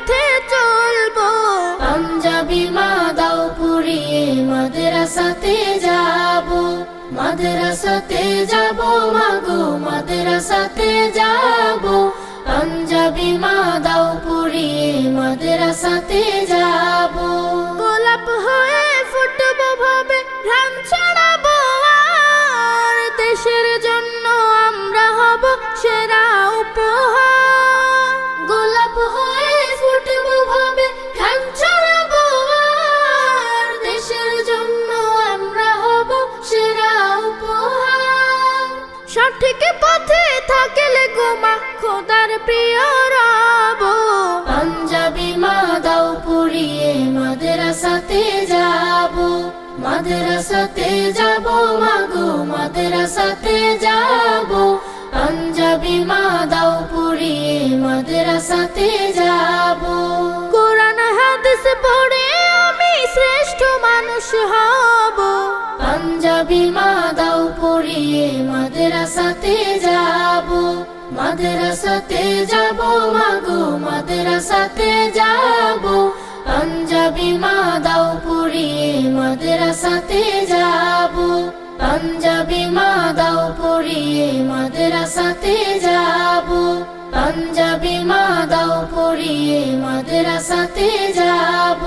পথে চলবো। পাঞ্জাবি মা দাও পুরিয়ে মাদ্রাসাতে যাব। মাদ্রাসাতে যাব মাগো মাদ্রাসাতে যাব। পাঞ্জাবি মা দাও পুরিয়ে মাদ্রাসাতে যাব। গোলাপ হয়ে ফুটবো ভাবে সঠিক পথে থাকলে গোমা খোদার প্রিয় রব। পাঞ্জাবি মা দাও পুরিয়ে মাদ্রাসাতে যাব। মাদ্রাসাতে যাব মাগো মাদ্রাসাতে যাব। পাঞ্জাবি মা দাও পুরিয়ে মাদ্রাসাতে যাব। কোরআন হাদিস পড়ে আমি শ্রেষ্ঠ মানুষ হব। পাঞ্জাবি মা পড়িয়ে মাদ্রাসাতে যাব মাদ্রাসাতে যাব মাগো মাদ্রাসাতে যাব। পাঞ্জাবি মা দাও পড়িয়ে মাদ্রাসাতে যাব। পাঞ্জাবি মা দাও পড়িয়ে মাদ্রাসাতে যাব। পাঞ্জাবি মা দাও পড়িয়ে মাদ্রাসাতে যাব।